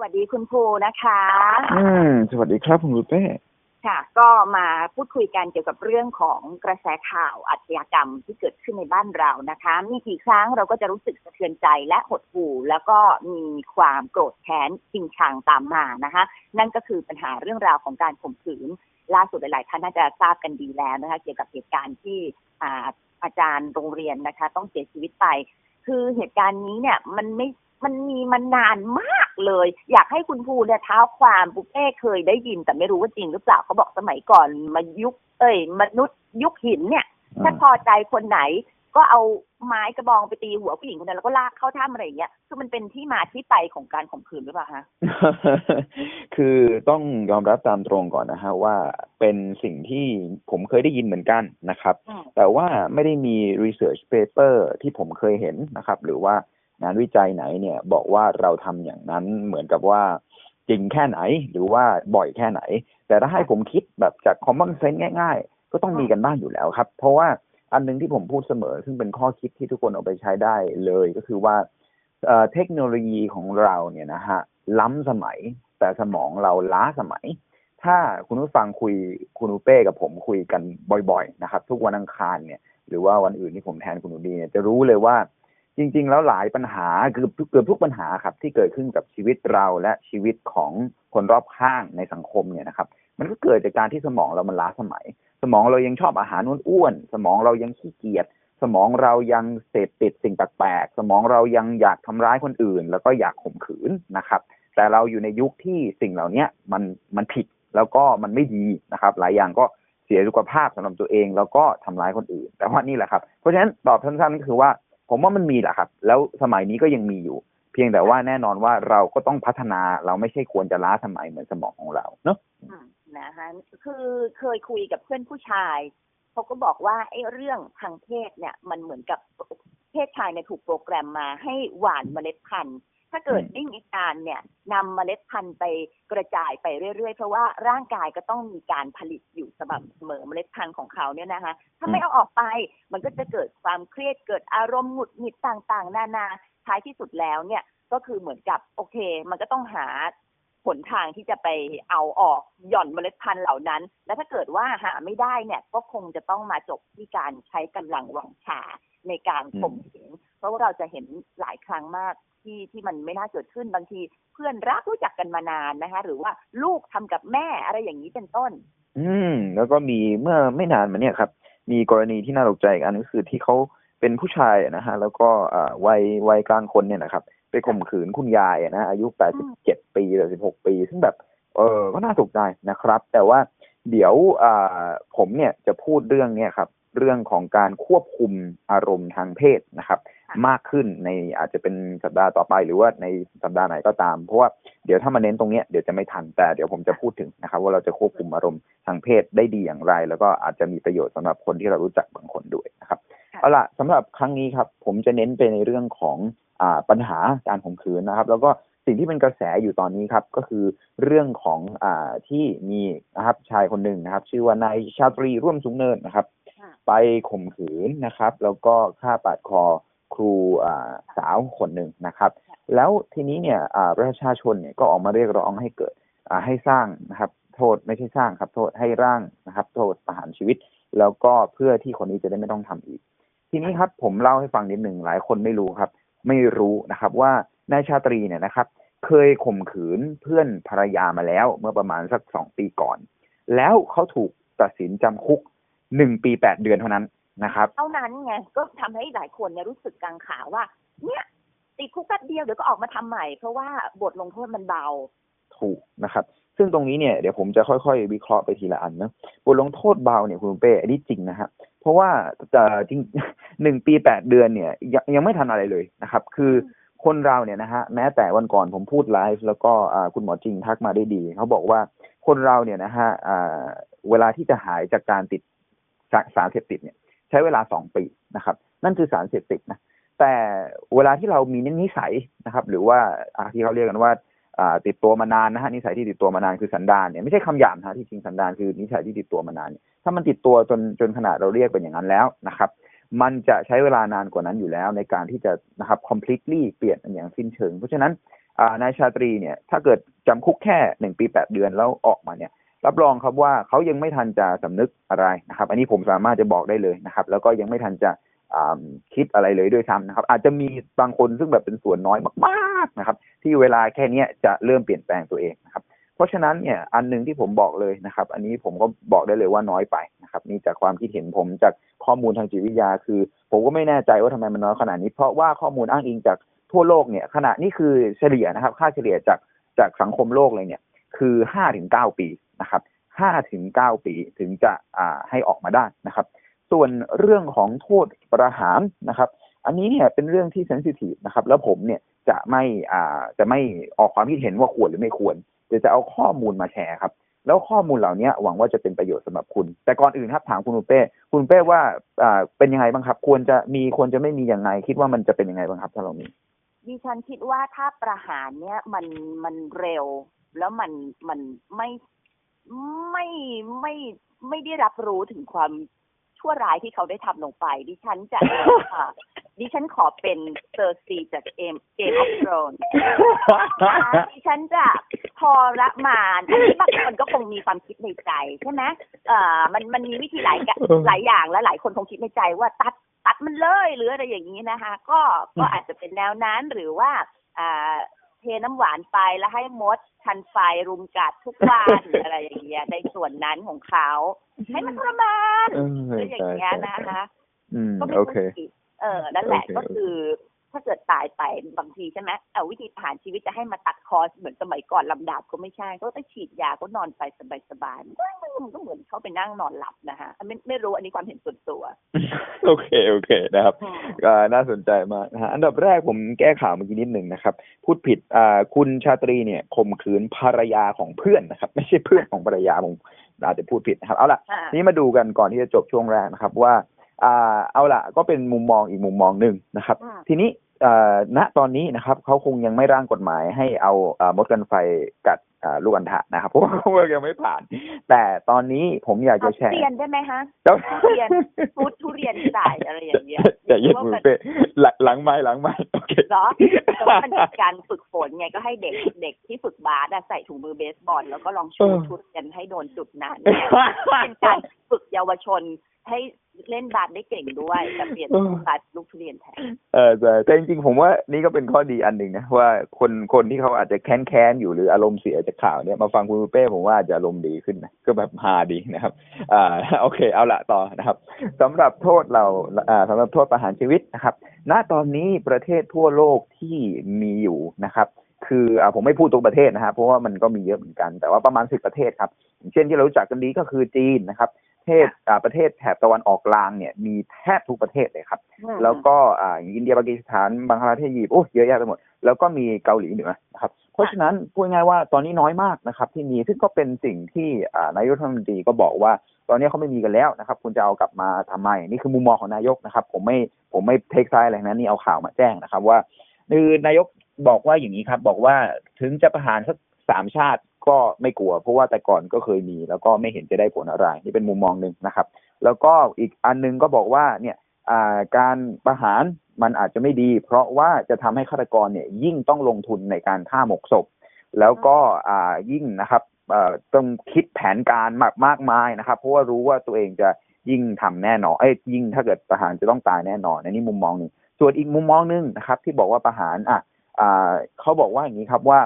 วัสดีคุณภูนะคะอืมสวัสดีครับคุณลูเป้ค่ะ ก็มาพูดคุยกันเกี่ยวกับเรื่องของกระแสข่าวอาชญากรรมที่เกิดขึ้นในบ้านเรานะคะ มีกี่ครั้งเราก็จะรู้สึกสะเทือนใจและหดหู่ แล้วก็มีความโกรธแค้นจริงชังตามมานะคะ นั่นก็คือปัญหาเรื่องราวของการข่มขืน ล่าสุดหลายๆท่านน่าจะทราบกันดีแล้วนะคะ เกี่ยวกับเหตุการณ์ที่อ่าอาจารย์โรงเรียนนะคะ ต้องเสียชีวิตไป คือเหตุการณ์นี้เนี่ยมันไม่ มันมีมานานมากเลย อยากให้คุณภูเนี่ยเท้าความบุฟเป้เคยได้ยิน แต่ไม่รู้ว่าจริงหรือเปล่าเขาบอกสมัยก่อนมายุค เอ้ย มนุษย์ยุคหินเนี่ย ถ้าพอใจคนไหนก็เอาไม้กระบองไปตีหัวผู้หญิงคนนั้นแล้วก็ลากเข้าถ้ำอะไรอย่างเงี้ยคือมันเป็นที่มาที่ไปของการข่มขืนหรือเปล่าคะคือต้องยอมรับตามตรงก่อนนะฮะว่าเป็นสิ่งที่ผมเคยได้ยินเหมือนกันนะครับอืมแต่ว่าไม่ได้มี research paper ที่ผมเคยเห็นนะครับ หรือว่า งานวิจัยไหนเนี่ยบอกว่าเราทำอย่างนั้นเหมือนกับว่าจริงแค่ไหนหรือว่าบ่อยแค่ไหน แต่ถ้าให้ผมคิดแบบจาก common sense ง่าย ๆ ก็ต้องมีกันบ้างอยู่แล้วครับ เพราะว่าอันหนึงที่ผมพูดเสมอ ซึ่งเป็นข้อคิดที่ทุกคนเอาไปใช้ได้เลยก็คือว่าเทคโนโลยีของเราเนี่ยนะฮะล้ำสมัยแต่สมองเราล้าสมัย ถ้าคุณผู้ฟังคุยคุณอุเป้กับผมคุยกันบ่อย ๆ นะครับ ทุกวันอังคารเนี่ย หรือว่าวันอื่นที่ผมแทนคุณหนูดีเนี่ยจะรู้เลยว่า จริง ๆ แล้วหลายปัญหาคือเกือบทุกปัญหาครับ ที่เกิดขึ้นกับชีวิตเราและชีวิตของคนรอบข้างในสังคมเนี่ยนะครับ มันก็เกิดจากการที่สมองเรามันล้าสมัย สมองเรายังชอบอาหารอ้วนๆสมองเรายังขี้เกียจสมองเรายังเสพติดสิ่งแปลกๆสมองเรายังอยากทำร้ายคนอื่น แล้วก็อยากข่มขืนนะครับ แต่เราอยู่ในยุคที่สิ่งเหล่านี้มันมันผิดแล้วก็มันไม่ดีนะครับ หลายอย่างก็เสียสุขภาพสำหรับตัวเอง แล้วก็ทำร้ายคนอื่น แต่ว่านี่แหละครับ เพราะฉะนั้นตอบสั้นๆก็คือว่า ผมว่ามันมีแหละครับ แล้วสมัยนี้ก็ยังมีอยู่ เพียงแต่ว่าแน่นอนว่าเราก็ต้องพัฒนาเราไม่ใช่ควรจะล้าสมัยเหมือนสมองของเราเนาะนะคะคือเคยคุยกับเพื่อนผู้ชายเขาก็บอกว่าไอ้เรื่องทางเพศเนี่ย มันเหมือนกับเพศชายเนี่ยถูกโปรแกรมมาให้หว่านเมล็ดพันธุ์ ถ้าเกิดอืมไม่มีการเนี่ยนำเมล็ดพันธุ์ไปกระจายไปเรื่อยๆ เพราะว่าร่างกายก็ต้องมีการผลิตอยู่สม่ำเสมอเมล็ดพันธุ์ของเขาเนี่ยนะคะ ถ้าไม่เอาออกไปมันก็จะเกิดความเครียดเกิดอารมณ์หงุดหงิดต่างๆ นานาท้ายที่สุดแล้วเนี่ยก็คือเหมือนกับโอเค มันก็ต้องหาหนทางที่จะไปเอาออกหย่อนเมล็ดพันธุ์เหล่านั้น และถ้าเกิดว่าหาไม่ได้เนี่ยก็คงจะต้องมาจบที่การใช้กำลังวังชาในการข่มขืน เพราะว่าเราจะเห็นหลายครั้งมากที่ที่มันไม่น่าเกิดขึ้นบางที เพื่อนรักรู้จักกันมานานนะคะ หรือว่าลูกทำกับแม่อะไรอย่างนี้เป็นต้น อืม แล้วก็มีเมื่อไม่นานมาเนี่ยครับ มีกรณีที่น่าตกใจอีกอันนึงคือที่เขาเป็นผู้ชายนะฮะ แล้วก็อ่าวัยวัยกลางคนเนี่ยนะครับ ไปข่มขืนคุณยายอะนะอายุ87ปีหรือ16ปี ซึ่งแบบ เออก็น่าตกใจนะครับ แต่ว่าเดี๋ยวอ่าผมเนี่ยจะพูดเรื่องเนี่ยครับ เรื่องของการควบคุมอารมณ์ทางเพศนะครับค่ะ มากขึ้นในอาจจะเป็นสัปดาห์ต่อไป หรือว่าในสัปดาห์ไหนก็ตาม เพราะว่าเดี๋ยวถ้ามาเน้นตรงเนี้ยเดี๋ยวจะไม่ทันแต่เดี๋ยวผมจะพูดถึงนะครับว่าเราจะควบคุมอารมณ์ทางเพศได้ดีอย่างไร แล้วก็อาจจะมีประโยชน์สำหรับคนที่เรารู้จักบางคนด้วยนะครับค่ะเอาล่ะสำหรับครั้งนี้ครับผมจะเน้นไปในเรื่องของอ่าปัญหาการข่มขืนนะครับ แล้วก็สิ่งที่เป็นกระแสอยู่ตอนนี้ครับก็คือเรื่องของอ่าที่มีนะครับชายคนหนึ่งนะครับ ชื่อว่านายชาตรีร่วมสูงเนินนะครับค่ะไปข่มขืนนะครับ แล้วก็ฆ่าปาดคอ ครูสาวคนหนึ่งนะครับ แล้วทีนี้เนี่ยประชาชนเนี่ยก็ออกมาเรียกร้องให้เกิดให้สร้างนะครับ โทษไม่ใช่สร้างครับ โทษให้ร่างนะครับ โทษประหารชีวิต แล้วก็เพื่อที่คนนี้จะได้ไม่ต้องทำอีก ทีนี้ครับผมเล่าให้ฟังนิดหนึ่งหลายคนไม่รู้ครับ ไม่รู้นะครับว่านายชาตรีเนี่ยนะครับ เคยข่มขืนเพื่อนภรรยามาแล้ว เมื่อประมาณสักสองปีก่อน แล้วเขาถูกตัดสินจำคุกหนึ่งปีแปดเดือนเท่านั้น นะครับเท่านั้นไงก็ทำให้หลายคนเนี่ยรู้สึกกังขาว่า เนี่ยติดคุกแป๊บเดียวเดี๋ยวก็ออกมาทำใหม่ เพราะว่าบทลงโทษมันเบา ถูกนะครับ ซึ่งตรงนี้เนี่ยเดี๋ยวผมจะค่อยๆ วิเคราะห์ไปทีละอันนะบทลงโทษเบาเนี่ยคุณเป้อันนี้จริงนะฮะเพราะว่าจะจริงหนึ่งปีแปดเดือนเนี่ยยังยังไม่ทันอะไรเลยนะครับ คือคนเราเนี่ยนะฮะแม้แต่วันก่อนผมพูดไลฟ์แล้วก็อ่าคุณหมอจริงทักมาได้ดีเขาบอกว่าคนเราเนี่ยนะฮะอ่าเวลาที่จะหายจากการติดสาสารเสพติดเนี่ย ใช้เวลาสองปีนะครับ นั่นคือสารเสพติดนะแต่เวลาที่เรามีนิสัยนะครับ หรือว่าที่เขาเรียกกันว่าติดตัวมานานนะฮะนิสัยที่ติดตัวมานานคือสันดานเนี่ยไม่ใช่คำหยาบนะที่จริงสันดานคือนิสัยที่ติดตัวมานาน ถ้ามันติดตัวจนจนขนาดเราเรียกเป็นอย่างนั้นแล้วนะครับ มันจะใช้เวลานานกว่านั้นอยู่แล้วในการที่จะนะครับ completely เปลี่ยนอย่างสิ้นเชิง เพราะฉะนั้นนายชาตรีเนี่ยถ้าเกิดจำคุกแค่หนึ่งปีแปดเดือนแล้วออกมาเนี่ย รับรองครับว่าเขายังไม่ทันจะสำนึกอะไรนะครับ อันนี้ผมสามารถจะบอกได้เลยนะครับ แล้วก็ยังไม่ทันจะคิดอะไรเลยด้วยซ้ำนะครับ อาจจะมีบางคนซึ่งแบบเป็นส่วนน้อยมากๆนะครับ ที่เวลาแค่เนี้จะเริ่มเปลี่ยนแปลงตัวเองนะครับ เพราะฉะนั้นเนี่ยอันหนึ่งที่ผมบอกเลยนะครับ อันนี้ผมก็บอกได้เลยว่าน้อยไปนะครับ นี่จากความคิดเห็นผมจากข้อมูลทางจิตวิทยา คือ ผมก็ไม่แน่ใจว่าทำไมมันน้อยขนาดนี้เพราะว่าข้อมูลอ้างอิงจากทั่วโลกเนี่ยขณะนี้คือเฉลี่ยนะครับ ค่าเฉลี่ยจากจากสังคมโลกเลยเนี่ย คือห้าถึงเก้าปี นะครับห้าถึงเก้าปีถึงจะอ่าให้ออกมาได้นะครับ ส่วนเรื่องของโทษประหารนะครับ อันนี้เนี่ยเป็นเรื่องที่เซนซิทีฟนะครับ แล้วผมเนี่ยจะไม่อ่าจะไม่ออกความคิดเห็นว่าควรหรือไม่ควรจะจะเอาข้อมูลมาแชร์ครับ แล้วข้อมูลเหล่านี้หวังว่าจะเป็นประโยชน์สำหรับคุณ แต่ก่อนอื่นครับถามคุณอุเป้คุณเป้ว่าอ่าเป็นยังไงบ้างครับ ควรจะมีควรจะไม่มีอย่างไรคิดว่ามันจะเป็นยังไงบ้างครับถ้าเรามีดิฉันคิดว่าถ้าประหารเนี่ยมันมันเร็วแล้วมันมันไม่ ไม่ไม่ไม่ได้รับรู้ถึงความชั่วร้ายที่เขาได้ทำลงไป ดิฉันจะอ่าดิฉันขอเป็นเซอร์ซีจากเกมเกมออฟโรน ดิฉันจะทรมานอันนี้บางคนก็คงมีความคิดในใจใช่ไหมเอ่อมันมันมีวิธีหลายกะเออ หลายอย่างแล้วหลายคนคงคิดในใจว่าตัดตัดมันเลยหรืออะไรอย่างนี้นะคะ ก็ก็อาจจะเป็นแนวนั้นหรือว่าอ่า เทน้ำหวานไปแล้วให้มดทันไฟรุมกัดทุกวันอะไรอย่างเงี้ยในส่วนนั้นของเขาให้มันทรมานเออหรืออย่างเงี้ยใช่นะใช่คะอืมก็ไม่โอรู้เคสิเออนั่นแหละโอเคก็คือ ถ้าเกิดตายไปบางทีใช่ไหมเอาวิธีผ่านชีวิตจะให้มาตัดคอร์สเหมือนสมัยก่อนลำดาบก็ไม่ใช่ก็ต้องฉีดยาก็นอนไปสบายๆมันก็เหมือนเขาไปนั่งนอนหลับนะคะไม่ไม่รู้อันนี้ความเห็นส่วนตัว โอเคโอเคนะครับอืมก็น่าสนใจมากนะฮะอันดับแรกผมแก้ข่าวเมื่อกี้นิดหนึ่งนะครับ พูดผิดอ่าคุณชาตรีเนี่ยข่มขืนภรรยาของเพื่อนนะครับ ไม่ใช่เพื่อนของภรรยาผมอาจจะพูดผิดนะครับ เอาล่ะอ่านี้มาดูกันก่อนที่จะจบช่วงแรกนะครับว่าอ่าเอาล่ะก็เป็นมุมมองอีกมุมมองหนึ่งนะครับอืมทีนี้เอ่อ ณตอนนี้นะครับเขาคงยังไม่ร่างกฎหมายให้เอาเอ่อมดกันไฟกัดอ่าลูกอัณฑะนะครับเพราะว่าเขายังไม่ผ่าน แต่ตอนนี้ผมอยากจะเอาแชร์ทุเรียนได้ไหมฮะแล้วทุเรียนฟูดทุเรียนใส่อะไรอย่างเงี้ยแต่เย็นว่ามือมันเป้หลังหลังไม้หลังไม้โอเคเหรอแต่ว่ามันเป็นการฝึกฝนไงก็ให้เด็กเด็กที่ฝึกบาสอะใส่ถุงมือเบสบอลแล้วก็ลองชูเออทุเรียนให้โดนจุดนั้นเป็นการฝึกเยาวชนให้ เล่นบาสได้เก่งด้วยแต่เปลี่ยนเออบาสลูกทุเรียนแทนเออแต่แต่จริงๆผมว่านี่ก็เป็นข้อดีอันหนึ่งนะว่าคนคนที่เขาอาจจะแค้นแค้นๆอยู่หรืออารมณ์เสียจากข่าวเนี่ยมาฟังคุณเป้ผมว่าอาจจะอารมณ์ดีขึ้นนะก็แบบฮาดีนะครับ อ่าโอเคเอาละต่อนะครับสำหรับโทษเราอ่าสำหรับโทษประหารชีวิตนะครับ ณตอนนี้ประเทศทั่วโลกที่มีอยู่นะครับคืออ่าผมไม่พูดทุกประเทศนะครับเพราะว่ามันก็มีเยอะเหมือนกันแต่ว่าประมาณสิบประเทศครับอย่างเช่นที่เรารู้จักกันดีก็คือจีนนะครับประ เทศอ่าประเทศแถบตะวันออกกลางเนี่ยมีแทบทุกประเทศเลยครับ แล้วก็อ่าอย่างอินเดียปากีสถานบังคลาเทศยีปต์โอ้เยอะแยะไปหมด แล้วก็มีเกาหลีเหนือนะครับ เพราะฉะนั้นพูดง่ายๆว่าตอนนี้น้อยมากนะครับที่มีซึ่งก็เป็นสิ่งที่อ่านายกรัฐมนตรีก็บอกว่า ตอนนี้เขาไม่มีกันแล้วนะครับ คุณจะเอากลับมาทำไมนี่คือมุมมองของนายกนะครับ ผมไม่ผมไม่เทคไซด์อะไรทั้งนั้นนี่เอาข่าวมาแจ้งนะครับ ว่าคือนายกบอกว่าอย่างนี้ครับ บอกว่าถึงจะประหารสักสามชาติ ก็ไม่กลัว เพราะว่าแต่ก่อนก็เคยมี แล้วก็ไม่เห็นจะได้ผลอะไร นี่เป็นมุมมองหนึ่งนะครับ แล้วก็อีกอันหนึงก็บอกว่าเนี่ยการประหารมันอาจจะไม่ดี เพราะว่าจะทำให้ฆาตกรเนี่ยยิ่งต้องลงทุนในการฆ่าหมกศพ แล้วก็ยิ่งนะครับต้องคิดแผนการมากมากมายนะครับ เพราะว่ารู้ว่าตัวเองจะยิ่งทำแน่นอนเอ้ยยิ่งถ้าเกิดประหารจะต้องตายแน่นอนอันนี้มุมมองหนึ่งส่วนอีกมุมมองหนึ่งนะครับ ที่บอกว่าประหารอะอ่าเขาบอกว่าอย่างนี้ครับว่า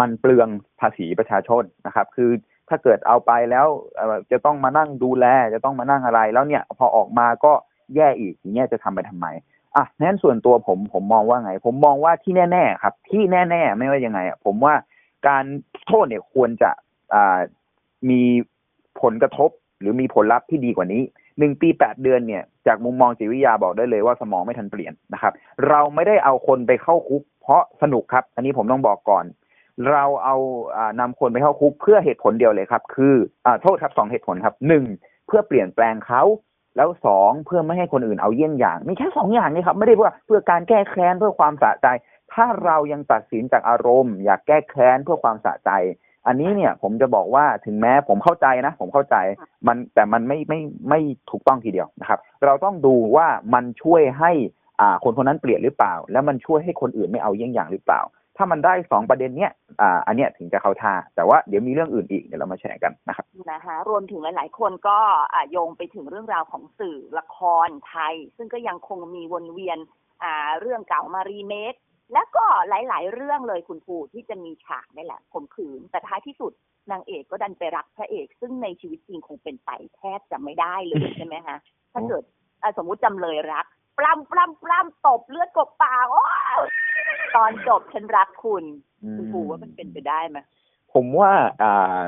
มันเปลืองภาษีประชาชนนะครับ คือถ้าเกิดเอาไปแล้วจะต้องมานั่งดูแล จะต้องมานั่งอะไร แล้วเนี่ยพอออกมาก็แย่อีกอย่างเงี้ยจะทำไปทำไมอะนั้นส่วนตัวผมผมมองว่าไง ผมมองว่าที่แน่ ๆ ครับ ที่แน่ ๆ ไม่ว่ายังไงอะผมว่าการโทษเนี่ยควรจะอ่ามีผลกระทบหรือมีผลลัพธ์ที่ดีกว่านี้หนึ่งปีแปดเดือนเนี่ยจากมุมมองจิตวิทยาบอกได้เลยว่าสมองไม่ทันเปลี่ยนนะครับ เราไม่ได้เอาคนไปเข้าคุกเพราะสนุกครับ อันนี้ผมต้องบอกก่อน เราเอาอ่านำคนไปเข้าคุกเพื่อเหตุผลเดียวเลยครับ คืออโทษครับสองเหตุผลครับหนึ่งเพื่อเปลี่ยนแปลงเขาแล้วสองเพื่อไม่ให้คนอื่นเอาเยี่ยงอย่างมีแค่สองอย่างนี้ครับ ไม่ได้เพื่อเพื่อการแก้แค้นเพื่อความสะใจ ถ้าเรายังตัดสินจากอารมณ์ อยากแก้แค้นเพื่อความสะใจ อันนี้เนี่ยผมจะบอกว่าถึงแม้ผมเข้าใจนะ ผมเข้าใจมันแต่มันไม่ไม่ไม่ถูกต้องทีเดียวนะครับ เราต้องดูว่ามันช่วยให้อ่าคนคนนั้นเปลี่ยนหรือเปล่า แล้วมันช่วยให้คนอื่นไม่เอาเยี่ยงอย่างหรือเปล่า ถ้ามันได้สองประเด็นเนี้ยอ่าอันเนี้ยถึงจะเข้าท่า แต่ว่าเดี๋ยวมีเรื่องอื่นอีกเดี๋ยวเรามาแชร์กันนะครับนะคะรวมถึงหลาย ๆ คนก็อ่าโยงไปถึงเรื่องราวของสื่อละครไทย ซึ่งก็ยังคงมีวนเวียนอ่าเรื่องเก่ามารีเมคแล้วก็หลาย ๆ เรื่องเลยคุณปู่ที่จะมีฉากนี่แหละข่มขืนแต่ท้ายที่สุดนางเอกก็ดันไปรักพระเอก ซึ่งในชีวิตจริงคงเป็นไปแทบจะไม่ได้เลยใช่ไหมคะถ้าเกิดสมมุติจำเลยรักปล้ำปล้ำปล้ำตบเลือดกบปากโอ้ ตอนจบฉันรักคุณคุณปู่ว่ามันเป็นไปได้ไหมผมว่าอ่า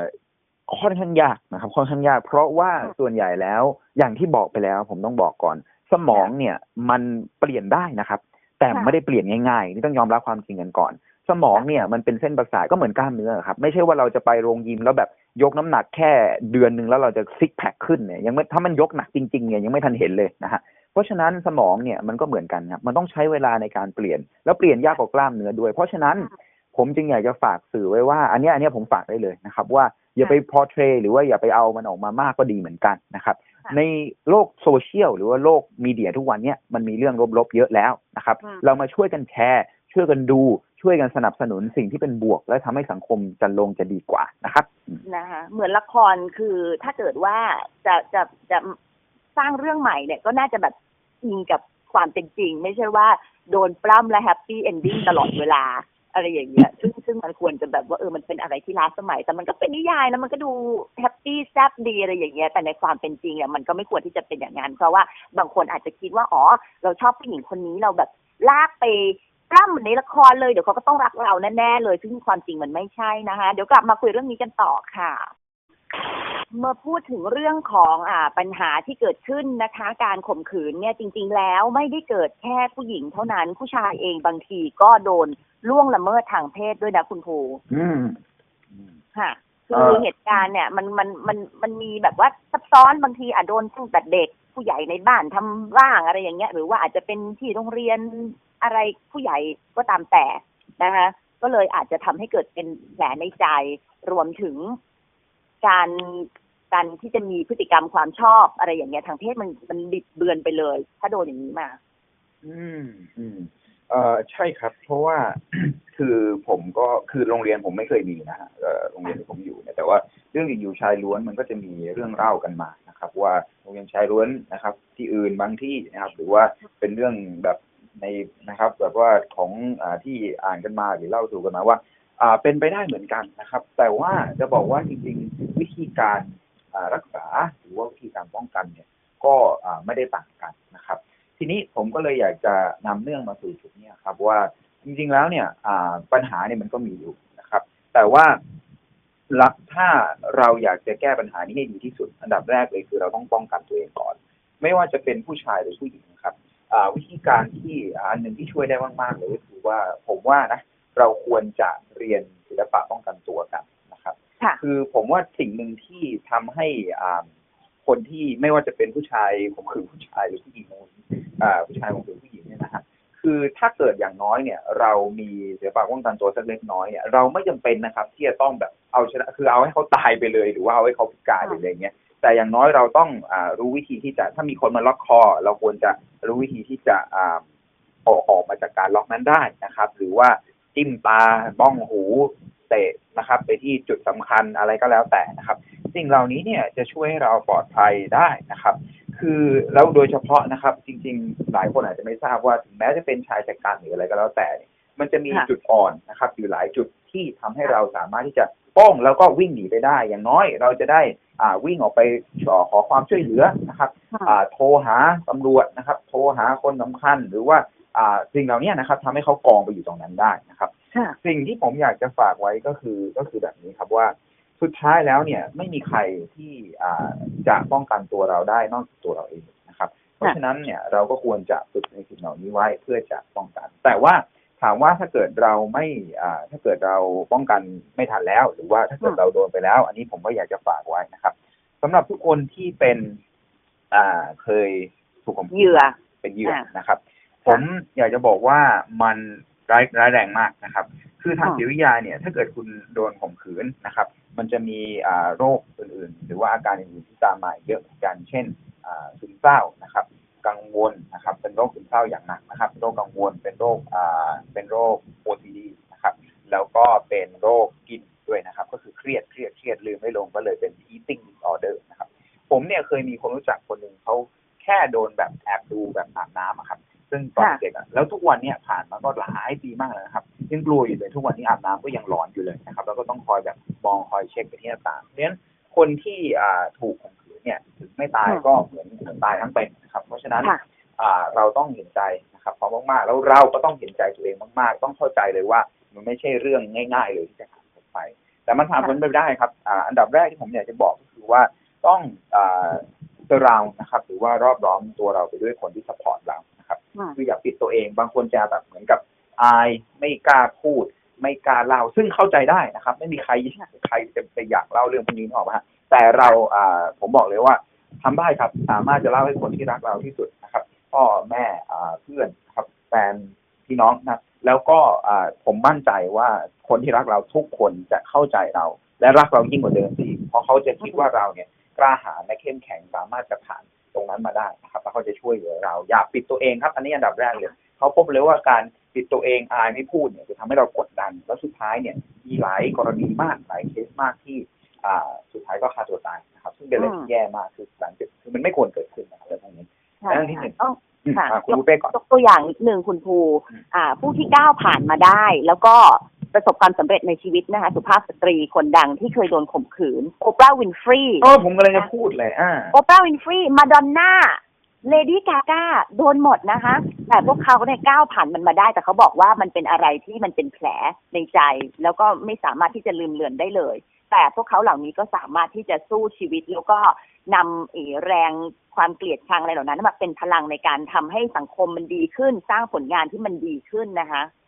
ค่อนข้างยากนะครับค่อนข้างยาก เพราะว่าส่วนใหญ่แล้วอย่างที่บอกไปแล้ว ผมต้องบอกก่อน สมองเนี่ย มันเปลี่ยนได้นะครับ แต่ค่ะไม่ได้เปลี่ยนง่ายๆนี่ต้องยอมรับความจริงกันก่อน สมองเนี่ยมันเป็นเส้นประสาทก็เหมือนกล้ามเนื้อครับ ไม่ใช่ว่าเราจะไปโรงยิมแล้วแบบยกน้ำหนักแค่เดือนหนึ่งแล้วเราจะซิกแพคขึ้นเนี่ยยังไม่ถ้ามันยกหนักจริงๆเนี่ยยังไม่ทันเห็นเลยนะฮะ เพราะฉะนั้นสมองเนี่ยมันก็เหมือนกันครับมันต้องใช้เวลาในการเปลี่ยน แล้วเปลี่ยนยากกว่ากล้ามเนื้อด้วย เพราะฉะนั้นผมจึงอยากจะฝากสื่อไว้ว่า อันเนี้ยอันเนี้ยผมฝากได้เลยนะครับ ว่าอย่าไปพอเทรหรือว่าอย่าไปเอามันออกมามากก็ดีเหมือนกันนะครับค่ะในโลกโซเชียลหรือว่าโลกมีเดียทุกวันเนี้ยมันมีเรื่องลบๆเยอะแล้วนะครับอืมเรามาช่วยกันแชร์ช่วยกันดูช่วยกันสนับสนุนสิ่งที่เป็นบวก และทำให้สังคมจันลงจะดีกว่านะครับอืมนะคะเหมือนละครคือถ้าเกิดว่าจะจะจะ สร้างเรื่องใหม่เนี่ยก็น่าจะแบบอิงกับความเป็นจริง ไม่ใช่ว่าโดนปล้ำและแฮปปี้เอนดิ้งตลอดเวลาอะไรอย่างเงี้ยซึ่งซึ่งมันควรจะแบบว่าเออมันเป็นอะไรที่ล้าสมัย แต่มันก็เป็นนิยายแล้วมันก็ดูแฮปปี้แซบดีอะไรอย่างเงี้ยแต่ในความเป็นจริงเนี่ยมันก็ไม่ควรที่จะเป็นอย่างนั้นเพราะว่าบางคนอาจจะคิดว่าอ๋อเราชอบผู้หญิงคนนี้เราแบบลากไปปล้ำเหมือนในละครเลยเดี๋ยวเขาก็ต้องรักเราแน่ๆเลย ซึ่งความจริงมันไม่ใช่นะคะ เดี๋ยวกลับมาคุยเรื่องนี้กันต่อค่ะ เมื่อพูดถึงเรื่องของอ่าปัญหาที่เกิดขึ้นนะคะ การข่มขืนเนี่ยจริง ๆ แล้วไม่ได้เกิดแค่ผู้หญิงเท่านั้นผู้ชายเองบางทีก็โดนล่วงละเมิดทางเพศด้วยนะคุณครูอืมค่ะเอ่คืออเหตุการณ์เนี่ยมันมันมันมันมีแบบว่าซับซ้อนบางทีอาจโดนตั้งแต่เด็กผู้ใหญ่ในบ้านทำร่างอะไรอย่างเงี้ย หรือว่าอาจจะเป็นที่โรงเรียนอะไรผู้ใหญ่ก็ตามแต่นะคะก็เลยอาจจะทำให้เกิดเป็นแผลในใจรวมถึง การการที่จะมีพฤติกรรมความชอบอะไรอย่างเงี้ยทางเพศมันมันบิดเบือนไปเลย ถ้าโดนอย่างนี้มา อืมอืมเอ่อใช่ครับ เพราะว่าคือผมก็คือโรงเรียนผมไม่เคยมีนะฮะโรงเรียนที่ผมอยู่เนี่ยแต่ว่าเรื่องอยู่ชายล้วนมันก็จะมีเรื่องเล่ากันมานะครับ ว่าโรงเรียนชายล้วนนะครับ ที่อื่นบางที่นะครับ หรือว่าเป็นเรื่องแบบในนะครับ แบบว่าของอ่าที่อ่านกันมาหรือเล่าสู่กันมาว่า อ่าเป็นไปได้เหมือนกันนะครับ แต่ว่าจะบอกว่าจริงๆวิธีการอ่ารักษาหรือว่าวิธีการป้องกันเนี่ยก็อ่าไม่ได้ต่างกันนะครับ ทีนี้ผมก็เลยอยากจะนำเรื่องมาสู่จุดนี้ครับ ว่าจริงๆแล้วเนี่ยอ่าปัญหาเนี่ยมันก็มีอยู่นะครับ แต่ว่าละถ้าเราอยากจะแก้ปัญหานี้ให้ดีที่สุด อันดับแรกเลยคือเราต้องป้องกันตัวเองก่อน ไม่ว่าจะเป็นผู้ชายหรือผู้หญิงครับอ่าวิธีการที่อันหนึ่งที่ช่วยได้มากๆเลยก็คือว่าผมว่านะ เราควรจะเรียนศิลปะป้องกันตัวกันนะครับค่ะคือผมว่าสิ่งหนึ่งที่ทำให้อ่าคนที่ไม่ว่าจะเป็นผู้ชายผมคือผู้ชายหรือผู้หญิงอ่าผู้ชายผมคือผู้หญิงเนี่ยนะฮะคือถ้าเกิดอย่างน้อยเนี่ย เรามีศิลปะป้องกันตัวสักเล็กน้อยเนี่ยเราไม่จำเป็นนะครับ ที่จะต้องแบบเอาชนะคือเอาให้เขาตายไปเลย หรือว่าเอาให้เขาพิการหรืออะไรเงี้ยแต่อย่างน้อยเราต้องอ่ารู้วิธีที่จะถ้ามีคนมาล็อกคอ เราควรจะรู้วิธีที่จะอ่าออกออกมาจากการล็อกนั้นได้นะครับ หรือว่า จิ้มตาบ้องหูเตะนะครับ ไปที่จุดสำคัญอะไรก็แล้วแต่นะครับ สิ่งเหล่านี้เนี่ยจะช่วยให้เราปลอดภัยได้นะครับ คือแล้วโดยเฉพาะนะครับ จริง ๆ หลายคนอาจจะไม่ทราบว่าถึงแม้จะเป็นชายชะกันหรืออะไรก็แล้วแต่เนี่ยมันจะมีค่ะจุดอ่อนนะครับอยู่หลายจุดที่ทำให้เราสามารถที่จะป้องแล้วก็วิ่งหนีไปได้ อย่างน้อยเราจะได้อ่าวิ่งออกไปขอขอความช่วยเหลือนะครับอ่าโทรหาตำรวจนะครับ โทรหาคนสำคัญหรือว่าอ่า สิ่งเหล่านี้นะครับทำให้เขากองไปอยู่ตรงนั้นได้นะครับค่ะสิ่งที่ผมอยากจะฝากไว้ก็คือก็คือแบบนี้ครับว่าสุดท้ายแล้วเนี่ยไม่มีใครที่อ่าจะป้องกันตัวเราได้นอกจากตัวเราเองนะครับ เพราะฉะนั้นเนี่ยเราก็ควรจะฝึกในสิ่งเหล่านี้ไว้เพื่อจะป้องกัน แต่ว่าถามว่าถ้าเกิดเราไม่อ่าถ้าเกิดเราป้องกันไม่ทันแล้ว หรือว่าถ้าเกิดเราโดนไปแล้ว อันนี้ผมก็อยากจะฝากไว้นะครับสำหรับทุกคนที่เป็น อ่าเคยถูกข่มขืนเหยื่อเป็นเหยื่ออะนะครับ ผมอยากจะบอกว่ามันร้ายร้ายแรงมากนะครับ คือทางอ่าจิตวิทยาเนี่ย ถ้าเกิดคุณโดนข่มขืนนะครับ มันจะมีอ่าโรคอื่นๆ หรือว่าอาการอื่นๆที่ตามมาเยอะเหมือนกันเช่นอ่าซึมเศร้านะครับ กังวลนะครับ เป็นโรคซึมเศร้าอย่างหนักนะครับ โรคกังวล เป็นโรคอ่าเป็นโรค OCD นะครับ แล้วก็เป็นโรคกินด้วยนะครับ ก็คือเครียด เครียด เครียด ลืมไม่ลง ก็เลยเป็น eating disorder นะครับ ผมเนี่ยเคยมีคนรู้จักคนหนึ่งเขาแค่โดนแบบแอบดูแบบอาบน้ำอะครับ ซึ่งตอนค่ะเด็กอะแล้วทุกวันเนี่ยผ่านมาก็หลายปีมากแล้วนะครับยังกลัวอยู่เลยทุกวันนี้อาบน้ำก็ยังร้อนอยู่เลยนะครับ แล้วก็ต้องคอยแบบมองคอยเช็คไปที่หน้าต่างเพราะฉะนั้นคนที่อ่าถูกข่มขืนเนี่ยถึงไม่ตายก็เหมือนเหมือนตายทั้งเป็นนะครับ เพราะฉะนั้นค่ะอ่าเราต้องเห็นใจนะครับพอมากๆ แล้วเราก็ต้องเห็นใจตัวเองมาก ๆ ต้องเข้าใจเลยว่ามันไม่ใช่เรื่องง่าย ๆ เลยที่จะผ่านพ้นไป แต่มันผ่านพ้นไปได้ครับอ่าอันดับแรกที่ผมอยากจะบอกก็คือว่าต้องอ่าเซราวนะครับ หรือว่ารอบล้อมตัวเราไปด้วยคนที่สปอร์ตเรานะ ครับอืมคืออย่าปิดตัวเอง บางคนจะแบบเหมือนกับอายไม่กล้าพูด ไม่กล้าเล่า ซึ่งเข้าใจได้นะครับ ไม่มีใครใครจะไปอยากเล่าเรื่องพวกนี้หรอกฮะแต่เราอ่าผมบอกเลยว่าทำได้ครับ สามารถจะเล่าให้คนที่รักเราที่สุดนะครับพ่อแม่อ่าเพื่อนนะครับแฟนพี่น้องนะแล้วก็อ่าผมมั่นใจว่าคนที่รักเราทุกคนจะเข้าใจเรา และรักเรายิ่งกว่าเดิมอีกเพราะเขาจะคิดว่าเราเนี่ยกล้าหาญและเข้มแข็งสามารถจะผ่าน ตรงนั้นมาได้นะครับแล้วเขาจะช่วยเหลือเรา อย่าปิดตัวเองครับ อันนี้อันดับแรกเลยเขาพบเลยว่าการปิดตัวเองอายไม่พูดเนี่ยจะทำให้เรากดดัน แล้วสุดท้ายเนี่ยมีหลายกรณีมากหลายเคสมากที่อ่าสุดท้ายก็ฆ่าตัวตายนะครับ ซึ่งเป็นเรื่องที่แย่มากคือหลังจากคือมันไม่ควรเกิดขึ้นนะครับเรื่องพวกนี้ใช่เรื่องที่หนึ่งต้องอืมค่ะอ่าคุณบุฟเป้ก่อนยกตัวอย่างนิดหนึ่งคุณภูอืมอ่า ผู้ที่ก้าวผ่านมาได้ แล้วก็ ประสบความสำเร็จในชีวิตนะคะสุภาพสตรีคนดังที่เคยโดนข่มขืน โอปราห์วินฟรีโอ้ผมกำลังจะพูดเลยอ่า โอปราห์วินฟรีมาดอนน่าเลดี้กาก้าโดนหมดนะคะ แต่พวกเขาเนี่ยก้าวผ่านมันมาได้ แต่เขาบอกว่ามันเป็นอะไรที่มันเป็นแผลในใจ แล้วก็ไม่สามารถที่จะลืมเลือนได้เลย แต่พวกเขาเหล่านี้ก็สามารถที่จะสู้ชีวิต แล้วก็นำเอ่อแรงความเกลียดชังอะไรเหล่านั้นมาเป็นพลังในการทำให้สังคมมันดีขึ้น สร้างผลงานที่มันดีขึ้นนะคะอืม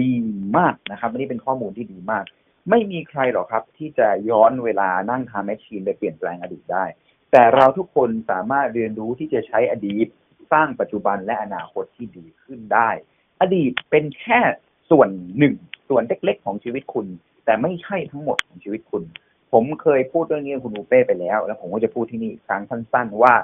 ดีมากนะครับนนี้เป็นข้อมูลที่ดีมาก ไม่มีใครหรอกครับ ที่จะย้อนเวลานั่งทำแมชชีนไปเปลี่ยนแปลงอดีตได้ แต่เราทุกคนสามารถเรียนรู้ที่จะใช้อดีต สร้างปัจจุบันและอนาคตที่ดีขึ้นได้ อดีตเป็นแค่ส่วนหนึ่ง ส่วนเล็กๆของชีวิตคุณ แต่ไม่ใช่ทั้งหมดของชีวิตคุณ ผมเคยพูดเรื่องนี้คุณอูเป้ไปแล้ว แล้วผมก็จะพูดที่นี่อีกครั้งสั้น ๆ ว่า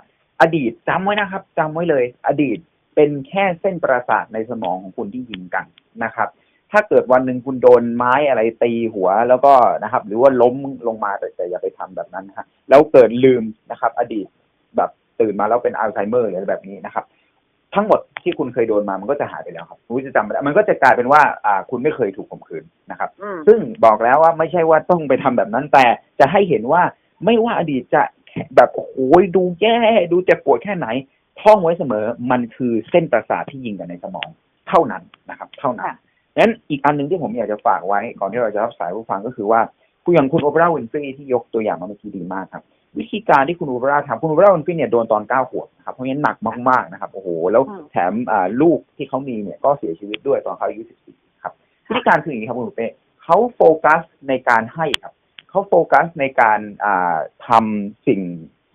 อดีตจำไว้นะครับจำไว้เลย อดีต เป็นแค่เส้นประสาทในสมองของคุณที่ยิงกันนะครับ ถ้าเกิดวันหนึ่งคุณโดนไม้อะไรตีหัวแล้วก็นะครับ หรือว่าล้มลงมาแต่แต่อย่าไปทำแบบนั้นนะฮะแล้วเกิดลืมนะครับ อดีตแบบตื่นมาแล้วเป็นอัลไซเมอร์หรืออะไรแบบนี้นะครับ ทั้งหมดที่คุณเคยโดนมามันก็จะหายไปแล้วครับคุณก็จะจำไม่ได้มันก็จะกลายเป็นว่าอ่าคุณไม่เคยถูกข่มขืนนะครับอืมซึ่งบอกแล้วว่าไม่ใช่ว่าต้องไปทำแบบนั้น แต่จะให้เห็นว่าไม่ว่าอดีตจะแบบโอ้โหดูแย่ดูเจ็บปวดแค่ไหน ท่องไว้เสมอมันคือเส้นประสาทที่ยิงกันในสมองเท่านั้นนะครับ เท่านั้นค่ะนั้นอีกอันหนึ่งที่ผมอยากจะฝากไว้ ก่อนที่เราจะรับสายผู้ฟังก็คือว่าผู้อย่างคุณโอเปร่าวินฟรีที่ยกตัวอย่างมาเมื่อกี้ดีมากครับวิธีการที่คุณโอเปร่าทำคุณโอเปร่าวินฟรีเนี่ยโดนตอนเก้าขวบนะครับเพราะงั้นหนักมากๆนะครับโอ้โหแล้วอืมแถมอ่าลูกที่เขามีเนี่ยก็เสียชีวิตด้วยตอนเขาอายุสิบสี่ครับวิธีการคืออย่างนี้ครับคุณโอเป้เขาโฟกัสในการให้ครับเขาโฟกัสในการอ่าทำสิ่ง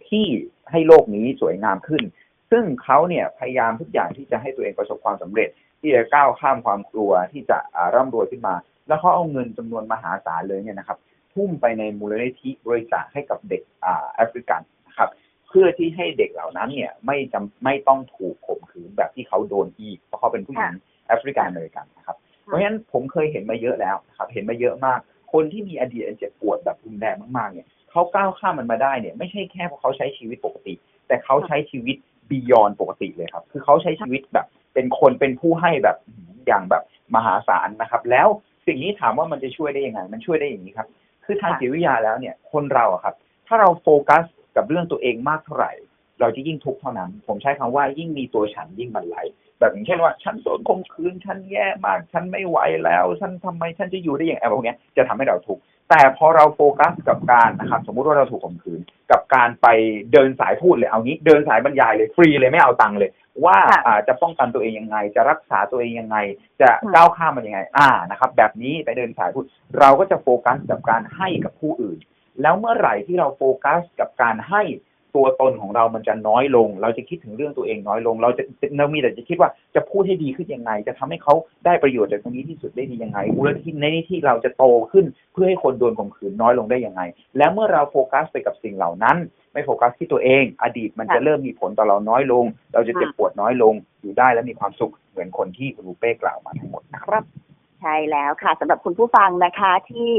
ที่ให้โลกนี้สวยงามขึ้น ซึ่งเขาเนี่ยพยายามทุกอย่างที่จะให้ตัวเองประสบความสำเร็จ ที่จะก้าวข้ามความกลัวที่จะอ่าร่ำรวยขึ้นมา แล้วเขาเอาเงินจำนวนมหาศาลเลยเนี่ยนะครับทุ่มไปในมูลนิธิบริจาคให้กับเด็กอ่าแอฟริกันนะครับเพื่อที่ให้เด็กเหล่านั้นเนี่ยไม่จำไม่ต้องถูกข่มขืนแบบที่เขาโดนอีกเพราะเขาเป็นผู้หญิงแอฟริกันอเมริกันนะครับเพราะฉะนั้นผมเคยเห็นมาเยอะแล้วนะครับเห็นมาเยอะมาก คนที่มีอดีตอันเจ็บปวดแบบรุนแรงมากๆเนี่ยเขาก้าวข้ามมันมาได้เนี่ยไม่ใช่แค่เพราะเขาใช้ชีวิตปกติ แต่เขาใช้ชีวิต บียอนปกติเลยครับ คือเขาใช้ชีวิตแบบ เป็นคนเป็นผู้ให้แบบอย่างแบบมหาศาลนะครับ แล้วสิ่งนี้ถามว่ามันจะช่วยได้ยังไง มันช่วยได้อย่างนี้ครับ คือทางจิตวิทยาแล้วเนี่ย คนเราอะครับ ถ้าเราโฟกัสกับเรื่องตัวเองมากเท่าไหร่ เราจะยิ่งทุกข์เท่านั้น ผมใช้คำว่ายิ่งมีตัวฉันยิ่งบันไลแบบอย่างเช่นว่าฉันโดนข่มขืนฉันแย่มากฉันไม่ไหวแล้ว ฉันทำไมฉันจะอยู่ได้อย่างไรพวกเนี้ยจะทำให้เราทุกข์แต่พอเราโฟกัสกับการนะครับ สมมุติว่าเราถูกข่มขืน กับการไปเดินสายพูดเลยเอางี้ เดินสายบรรยายเลยฟรีเลยไม่เอาตังค์เลย ว่าค่ะอ่าจะป้องกันตัวเองยังไง จะรักษาตัวเองยังไง จะอืมก้าวข้ามมันยังไง อ่านะครับ แบบนี้ไปเดินสายพูด เราก็จะโฟกัสกับการให้กับผู้อื่น แล้วเมื่อไหร่ที่เราโฟกัสกับการให้ ตัวตนของเรามันจะน้อยลง เราจะคิดถึงเรื่องตัวเองน้อยลง เราจะเรามีแต่จะคิดว่าจะพูดให้ดีขึ้นยังไง จะทำให้เขาได้ประโยชน์จากตรงนี้ที่สุดได้ดียังไงมูลนิธิในที่เราจะโตขึ้น เพื่อให้คนโดนข่มขืนน้อยลงได้ยังไง แล้วเมื่อเราโฟกัสไปกับสิ่งเหล่านั้น ไม่โฟกัสที่ตัวเอง อดีตมันจะเริ่มมีผลต่อเราน้อยลง เราจะเจ็บปวดน้อยลงอยู่ได้และมีความสุขเหมือนคนที่รูเป้กล่าวมาทั้งหมดนะครับ ใช่แล้วค่ะสำหรับคุณผู้ฟังนะคะที่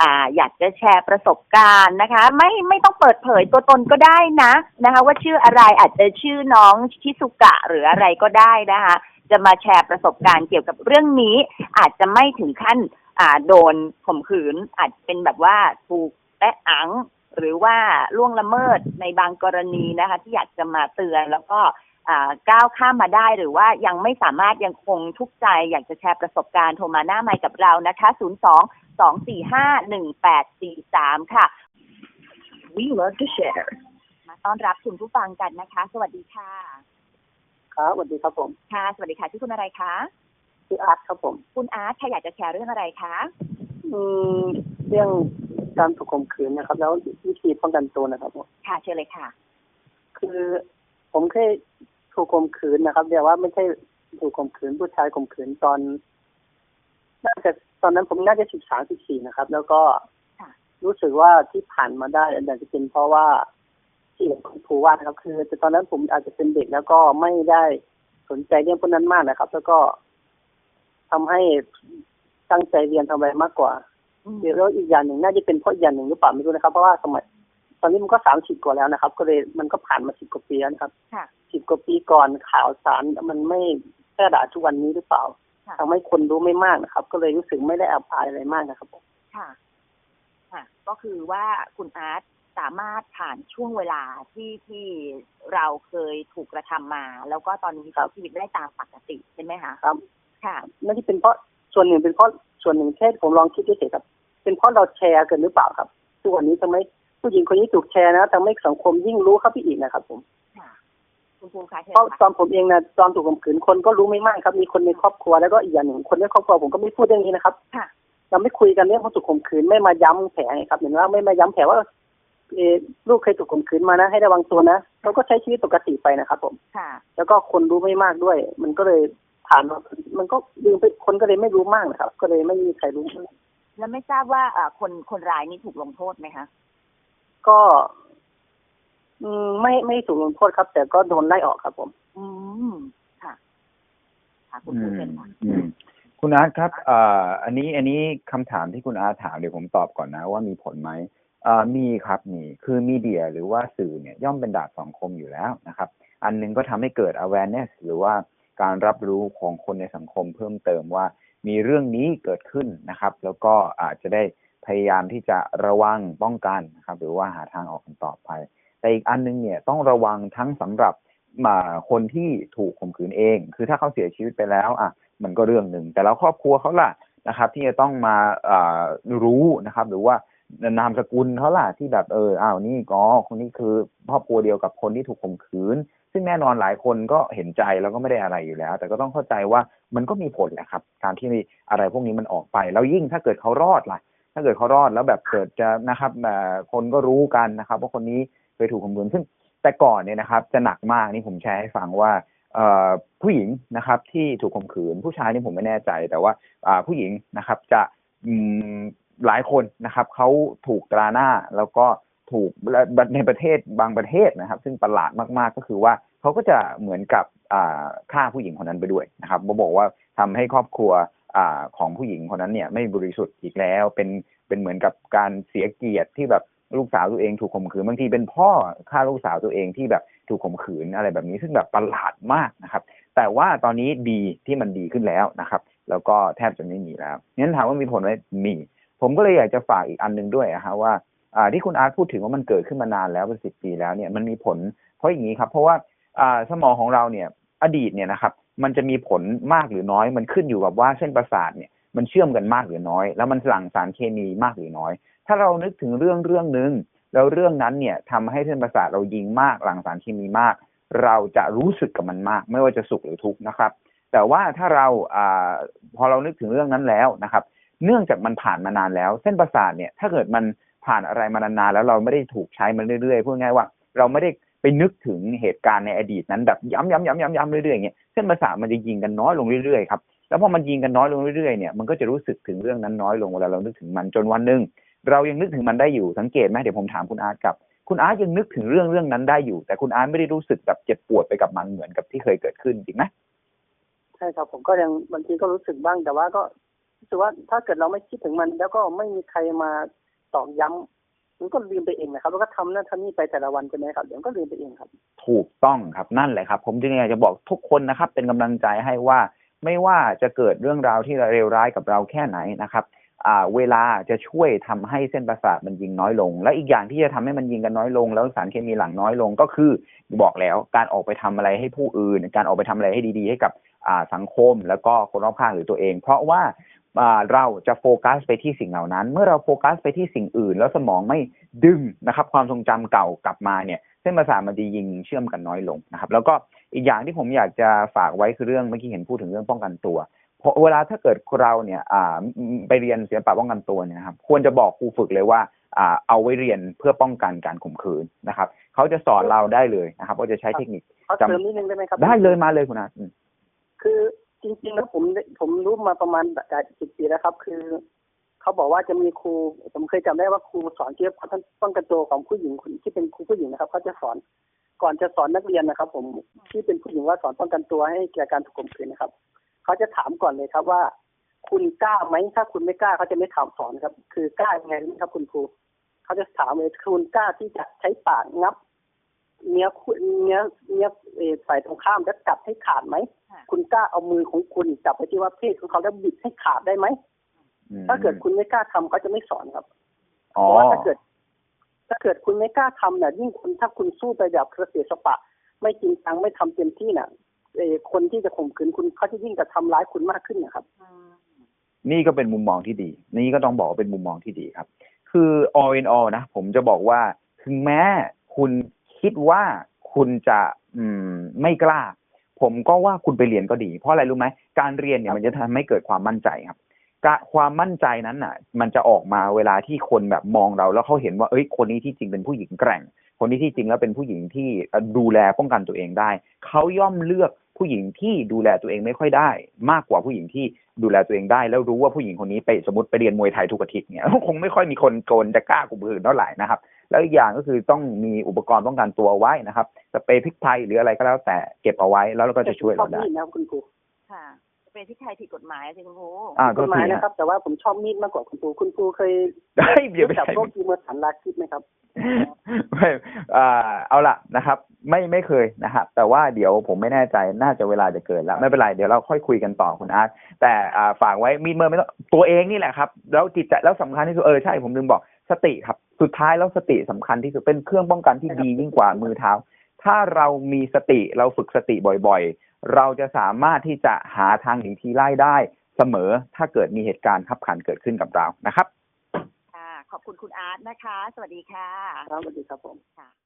อ่าอยากจะแชร์ประสบการณ์นะคะ ไม่ไม่ต้องเปิดเผยตัวตนก็ได้นะนะคะ ว่าชื่ออะไรอาจจะชื่อน้องชิสุกะหรืออะไรก็ได้นะคะ จะมาแชร์ประสบการณ์เกี่ยวกับเรื่องนี้ อาจจะไม่ถึงขั้นอ่าโดนข่มขืน อาจเป็นแบบว่าถูกแตะอังหรือว่าล่วงละเมิดในบางกรณีนะคะ ที่อยากจะมาเตือนแล้วก็ ก้าวข้ามมาได้หรือว่ายังไม่สามารถยังคงทุกข์ใจ อยากจะแชร์ประสบการณ์โทรมาหน้าไมค์กับเรานะคะ 02 245 1843 ค่ะ We love to share มาต้อนรับคุณผู้ฟังกันนะคะ สวัสดีค่ะ ครับสวัสดีครับผม ค่ะ สวัสดีค่ะชื่อคุณอะไรคะชื่ออาร์ตครับผม คุณอาร์ตค่ะอยากจะแชร์เรื่องอะไรคะอืมเรื่องการถูกข่มขืนนะครับ แล้ววิธีป้องกันตัวนะครับผมค่ะเชิญเลยค่ะ คือผมเคย ถูกข่มขืนนะครับแต่ว่าไม่ใช่ถูกข่มขืนผู้ชายข่มขืนตอนน่าจะตอนนั้นผมน่าจะสิบสามสิบสี่นะครับ แล้วก็ค่ะรู้สึกว่าที่ผ่านมาได้อาจจะเป็นเพราะว่าที่คุณครูว่านะครับ คือแต่ตอนนั้นผมอาจจะเป็นเด็กแล้วก็ไม่ได้สนใจเรื่องพวกนั้นมากนะครับ แล้วก็ทำให้ตั้งใจเรียนทำอะไรมากกว่าอืมแล้วอีกอย่างหนึ่งน่าจะเป็นเพราะอีกอย่างหนึ่งหรือเปล่าไม่รู้นะครับ เพราะว่าสมัยต อนนี้มันก็สามสิบกว่าแล้วนะครับ ก็เลยมันก็ผ่านมาสิบกว่าปีแล้วนะครับค่ะสิบกว่าปีก่อนข่าวสารมันไม่แพร่หลายทุกวันนี้หรือเปล่าค่ะทำให้คนรู้ไม่มากนะครับ ก็เลยรู้สึกไม่ได้อับอายอะไรมากนะครับผมค่ะ ค่ะ ก็คือว่าคุณอาร์ตสามารถผ่านช่วงเวลาที่ที่เราเคยถูกกระทำมา แล้วก็ตอนนี้ใช้ชีวิตได้ตามปกติใช่ไหมคะครับ ค่ะนั่นที่เป็นเพราะส่วนหนึ่งเป็นเพราะส่วนหนึ่งแค่ผมลองคิดเฉยๆครับ เป็นเพราะเราแชร์กันหรือเปล่าครับทุกวันนี้ทำไม ผู้หญิงคนนี้ถูกแชร์นะทำให้สังคมยิ่งรู้เข้าไปอีกนะครับ ผมค่ะคุณภูมิคะเชิญเพราะตค่ะอนผมเองนะตอนถูกข่มขืนคนก็รู้ไม่มากครับ มีคนในครอบครัวแล้วก็อีกอย่างหนึ่งคนในครอบครัวผมก็ไม่พูดเรื่องนี้นะครับค่ะเราไม่คุยกันเรื่องของถูกข่มขืนไม่มาย้ำแผลไงครับเห็นว่าไม่มาย้ำแผลว่าเออลูกเคยถูกข่มขืนมานะให้ระวังตัวนะเราก็ใช้ชีวิตปกติไปนะครับ ผมค่ะ แล้วก็คนรู้ไม่มากด้วย มันก็เลยผ่านมามันก็ลืมไปคนก็เลยไม่รู้มากนะครับ ก็เลยไม่มีใครรู้มากแล้วไม่ทราบว่าเอ่อคนคนร้ายนี่ถูกลงโทษไหมคะ ก็อืมไม่ไม่ถูกลงโทษครับ แต่ก็โดนไล่ออกครับ ผม อืมค่ะค่ะคุณอืภูมมิเชิญค่ะอืมคุณอาร์ตครับอ่าอันนี้อันนี้คำถามที่คุณอาร์ตถามเดี๋ยวผมตอบก่อนนะ ว่ามีผลไหมอ่ามีครับมีคือมีเดียหรือว่าสื่อเนี่ยย่อมเป็นดาบสองคมอยู่แล้วนะครับ อันหนึงก็ทำให้เกิด awareness หรือว่าการรับรู้ของคนในสังคมเพิ่มเติมว่ามีเรื่องนี้เกิดขึ้นนะครับ แล้วก็อาจจะได้ พยายามที่จะระวังป้องกันนะครับ หรือว่าหาทางออกกันต่อไป แต่อีกอันหนึงเนี่ยต้องระวังทั้งสำหรับมาคนที่ถูกข่มขืนเอง คือถ้าเขาเสียชีวิตไปแล้วอะมันก็เรื่องหนึ่ง แต่แล้วครอบครัวเขาล่ะนะครับ ที่จะต้องมาอ่ารู้นะครับ หรือว่านามสกุลเขาล่ะที่แบบเอออ้าวนี่ก็คนนี้คือครอบครัวเดียวกับคนที่ถูกข่มขืน ซึ่งแน่นอนหลายคนก็เห็นใจแล้วก็ไม่ได้อะไรอยู่แล้ว แต่ก็ต้องเข้าใจว่ามันก็มีผลแหละครับ การที่อะไรพวกนี้มันออกไป แล้วยิ่งถ้าเกิดเขารอดล่ะ ถ้าเกิดเขารอดแล้วแบบเกิดจะนะครับคนก็รู้กันนะครับว่าคนนี้เคยถูกข่มขืนซึ่งแต่ก่อนเนี่ยนะครับ จะหนักมากนี่ผมแชร์ให้ฟังว่าผู้หญิงนะครับที่ถูกข่มขืนผู้ชายนี่ผมไม่แน่ใจ แต่ว่าผู้หญิงนะครับจะหลายคนนะครับเขาถูกตราหน้าแล้วก็ถูกในประเทศบางประเทศนะครับ ซึ่งประหลาดมากๆก็คือว่าเขาก็จะเหมือนกับฆ่าผู้หญิงคนนั้นไปด้วยนะครับบอกว่าทำให้ครอบครัว อ่าของผู้หญิงคนนั้นเนี่ยไม่บริสุทธิ์อีกแล้ว เป็นเป็นเหมือนกับการเสียเกียรติที่แบบลูกสาวตัวเองถูกข่มขืนบางทีเป็นพ่อฆ่าลูกสาวตัวเองที่แบบถูกข่มขืนอะไรแบบนี้ซึ่งแบบประหลาดมากนะครับ แต่ว่าตอนนี้ดีที่มันดีขึ้นแล้วนะครับ แล้วก็แทบจะไม่มีแล้วงั้นถามว่ามีผลไหมมี ผมก็เลยอยากจะฝากอีกอันหนึ่งด้วยนะฮะว่าอ่าที่คุณอาร์ตพูดถึงว่ามันเกิดขึ้นมานานแล้วเป็นสิบปีแล้วเนี่ยมันมีผลเพราะอย่างนี้ครับ เพราะว่าสมองของเราเนี่ยอดีตเนี่ยนะครับ มันจะมีผลมากหรือน้อย มันขึ้นอยู่กับว่าเส้นประสาทเนี่ยมันเชื่อมกันมากหรือน้อย แล้วมันหลั่งสารเคมีมากหรือน้อย ถ้าเรานึกถึงเรื่องเรื่องหนึ่งแล้วเรื่องนั้นเนี่ยทำให้เส้นประสาทเรายิงมากหลั่งสารเคมีมาก เราจะรู้สึกกับมันมาก ไม่ว่าจะสุขหรือทุกข์นะครับ แต่ว่าถ้าเราอ่าพอเรานึกถึงเรื่องนั้นแล้วนะครับ เนื่องจากมันผ่านมานานแล้ว เส้นประสาทเนี่ยถ้าเกิดมันผ่านอะไรมานานๆแล้วเราไม่ได้ถูกใช้มันเรื่อยๆพูดง่ายว่าเราไม่ได้ ไปนึกถึงเหตุการณ์ในอดีตนั้นแบบย้ำๆๆๆๆเรื่อยๆอย่างเงี้ยเส้นประสาทมันจะยิงกันน้อยลงเรื่อยๆครับแล้วพอมันยิงกันน้อยลงเรื่อยๆเนี่ยมันก็จะรู้สึกถึงเรื่องนั้นน้อยลงเวลาเรานึกถึงมันจนวันหนึ่งเรายังนึกถึงมันได้อยู่สังเกตไหมเดี๋ยวผมถามคุณอาร์ตกับ คุณอาร์ตยังนึกถึงเรื่องเรื่องนั้นได้อยู่ แต่คุณอาร์ตไม่ได้รู้สึกแบบเจ็บปวดไปกับมันเหมือนกับที่เคยเกิดขึ้นจริงไหมใช่ครับผมก็ยังบางทีก็รู้สึกบ้างแต่ว่าก็รู้สึกว่าถ้าเกิดเราไม่คิดถึงมัน แล้วก็ไม่มีใครมาตอกย้ำ มันก็ลืมไปเองนะครับแล้วก็ทำนั่นทำนี่ไปแต่ละวันใช่ไหมครับเดี๋ยวมันก็ลืมไปเองครับ ถูกต้องครับนั่นแหละครับ ผมจึงอยากจะบอกทุกคนนะครับ เป็นกำลังใจให้ว่าไม่ว่าจะเกิดเรื่องราวที่เลวร้ายกับเราแค่ไหนนะครับอ่าเวลาจะช่วยทำให้เส้นประสาทมันยิงน้อยลง และอีกอย่างที่จะทำให้มันยิงกันน้อยลง แล้วสารเคมีหลั่งน้อยลงก็คือบอกแล้วการออกไปทำอะไรให้ผู้อื่น การออกไปทำอะไรให้ดีๆ ให้กับอ่าสังคมแล้วก็คนรอบข้างหรือตัวเอง เพราะว่าอ่า เราจะโฟกัสไปที่สิ่งเหล่านั้น เมื่อเราโฟกัสไปที่สิ่งอื่น แล้วสมองไม่ดึงนะครับความทรงจำเก่ากลับมาเนี่ยเส้นประสาทมันจะยิงเชื่อมกันน้อยลงนะครับ แล้วก็อีกอย่างที่ผมอยากจะฝากไว้คือเรื่องเมื่อกี้เห็นพูดถึงเรื่องป้องกันตัวเพราะเวลาถ้าเกิดเราเนี่ยอ่าไปเรียนศิลปะป้องกันตัวเนี่ยนะครับควรจะบอกครูฝึกเลยว่าอ่าเอาไว้เรียนเพื่อป้องกันการข่มขืนนะครับเขาจะสอนเราได้เลยนะครับว่าจะใช้เทคนิคเขาจำเติมนิดนึงได้ไหมครับได้เลยมาเลยคุณอาอืมคือ จริงๆแล้วผมผมรู้มาประมาณสิบปีแล้วครับ คือเขาบอกว่าจะมีครูผมเคยจำได้ว่าครูสอนเกี่ยวกับป้องกันตัวของผู้หญิงคนที่เป็นครูผู้หญิงนะครับเขาจะสอนก่อนจะสอนนักเรียนนะครับ ผมที่เป็นผู้หญิงว่าสอนป้องกันตัวให้แก่การถูกข่มขืนนะครับเขาจะถามก่อนเลยครับว่า คุณกล้าไหมถ้าคุณไม่กล้าเขาจะไม่ถามสอนครับ คือกล้ายังไงรู้ไหมครับคุณครูเขาจะถามเลยคุณกล้าที่จะใช้ปากงับ เนื้อคุณเนื้อเนื้อเอ่อฝ่ายตรงข้ามแล้วจับให้ขาดไหมค่ะคุณกล้าเอามือของคุณจับไปที่ว่าเพศของเขาแล้วบิดให้ขาดได้ไหมอืมถ้าเกิดคุณไม่กล้าทำเขาจะไม่สอนครับอ๋อเพราะว่าถ้าเกิด ถ้าเกิดคุณไม่กล้าทำเนี่ยยิ่งคุณถ้าคุณสู้ไปแบบกระเสียสปะ ไม่จริงจังไม่ทำเต็มที่น่ะเอ่อคนที่จะข่มขืนคุณเขาจะยิ่งจะทำร้ายคุณมากขึ้นนะครับอืมนี่ก็เป็นมุมมองที่ดี นี่ก็ต้องบอกว่าเป็นมุมมองที่ดีครับ คือ all in all นะ ผมจะบอกว่าถึงแม้คุณ คิดว่าคุณจะอืมไม่กล้า ผมก็ว่าคุณไปเรียนก็ดี เพราะอะไรรู้ไหมการเรียนเนี่ยมันจะทำให้เกิดความมั่นใจครับกะความมั่นใจนั้นน่ะ มันจะออกมาเวลาที่คนแบบมองเรา แล้วเขาเห็นว่าเอ้ยคนนี้ที่จริงเป็นผู้หญิงแกร่ง คนนี้ที่จริงแล้วเป็นผู้หญิงที่ดูแลป้องกันตัวเองได้ เขาย่อมเลือกผู้หญิงที่ดูแลตัวเองไม่ค่อยได้ มากกว่าผู้หญิงที่ดูแลตัวเองได้ แล้วรู้ว่าผู้หญิงคนนี้ไปสมมติไปเรียนมวยไทยทุกอาทิตย์เนี่ยคงไม่ค่อยมีคนโกนจะกล้าข่มขืนเท่าไหร่นะครับ แล้วอีกอย่างก็คือต้องมีอุปกรณ์ป้องกันตัวไว้นะครับสเปรย์พริกไทยหรืออะไรก็แล้วแต่เก็บเอาไว้แล้วเราก็จะช่วยเราได้มีดนะครับคุณครูค่ะ เป็นที่ไทยผิดกฎหมายอะสิคุณครูอ่ากก็ฎหคืมายอนะครับ แต่ว่าผมชอบมีดมากกว่าคุณครูคุณครูเคยได้เดี๋ยวรู้ไม่จักใช่พวกกีเมอร์สันลาคิดไหมครับ ไม่อ่าเอาละนะครับ ไม่ไม่เคยนะฮะแต่ว่าเดี๋ยวผมไม่แน่ใจน่าจะเวลาจะเกินแล้วไม่เป็นไรเดี๋ยวเราค่อยคุยกันต่อคุณอาร์ตแต่อ่าฝากไว้มีเมื่อไม่ต้องตัวเองนี่แหละครับ แล้วจิตใจแล้วสำคัญที่สุดเออใช่ผมลืมบอกสติครับ สุดท้ายแล้วสติสำคัญที่สุดเป็นเครื่องป้องกันที่ดียิ่งกว่ามือเท้า ถ้าเรามีสติเราฝึกสติบ่อยๆ เราจะสามารถที่จะหาทางหนีทีไล่ได้เสมอถ้าเกิดมีเหตุการณ์ขับขันเกิดขึ้นกับเรานะครับ ค่ะ ขอบคุณคุณอาร์ตนะคะ สวัสดีค่ะครับสวัสดีครับผมค่ะ